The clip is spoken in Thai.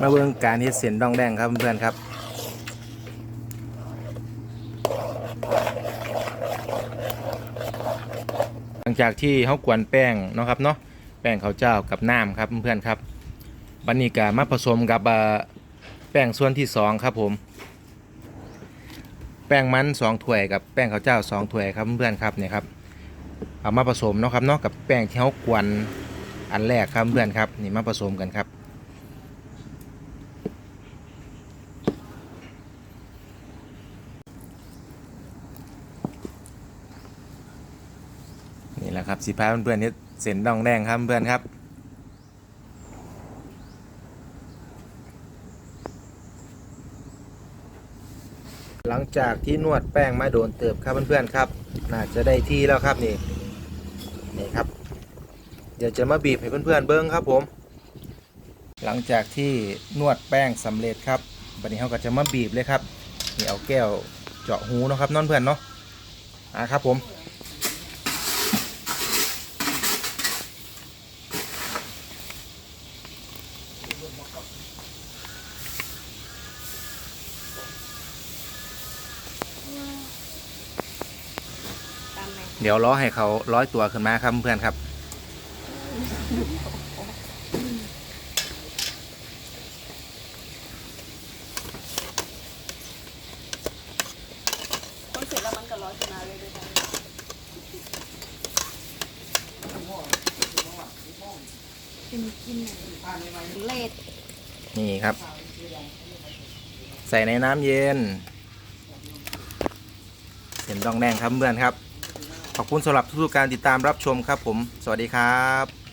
มาเบิ่งการเฮ็ดเส้นดองแดงครับเพื่อนๆครับหลังจากที่เขากวนแป้งเนาะครับเนาะแป้งข้าวเจ้ากับน้ำครับเพื่อนๆครับบันนี้ก็มาผสมกับแป้งส่วนที่สองครับผมแป้งมันสองถ้วยกับแป้งข้าวเจ้าสองถ้วยครับเพื่อนๆครับเนี่ยครับเอามาผสมเนาะครับเนาะกับแป้งที่เขากวนอันแรกครับเพื่อนครับนี่มาผสมกันครับ นะครับสีพาเพื่อนๆนี่เส้นดองแดงครับเพื่อนครับหลังจากที่นวดแป้งมาโดนเติบครับเพื่อนๆครับ น่าจะได้ที่แล้วครับนี่นี่ครับ เดี๋ยวจะมาบีบให้เพื่อนๆเบิ้งครับผม หลังจากที่นวดแป้งสำเร็จครับบัดนี้เขาก็จะมาบีบเลยครับนี่เอาแก้วเจาะหูนะครับน้องเพื่อนเนาะอ่าครับผม ตามไหม เดี๋ยวล้อให้เขาร้อยตัวขึ้นมาครับเพื่อนครับ คนเสร็จแล้วมันก็ร้อยชนะเลยด้วยกันกินกินเลดนี่ครับ ใส่ในน้ำเย็นเห็นดองแดงครับเพื่อนครับ ขอบคุณสำหรับทุกๆการติดตามรับชมครับผม สวัสดีครับ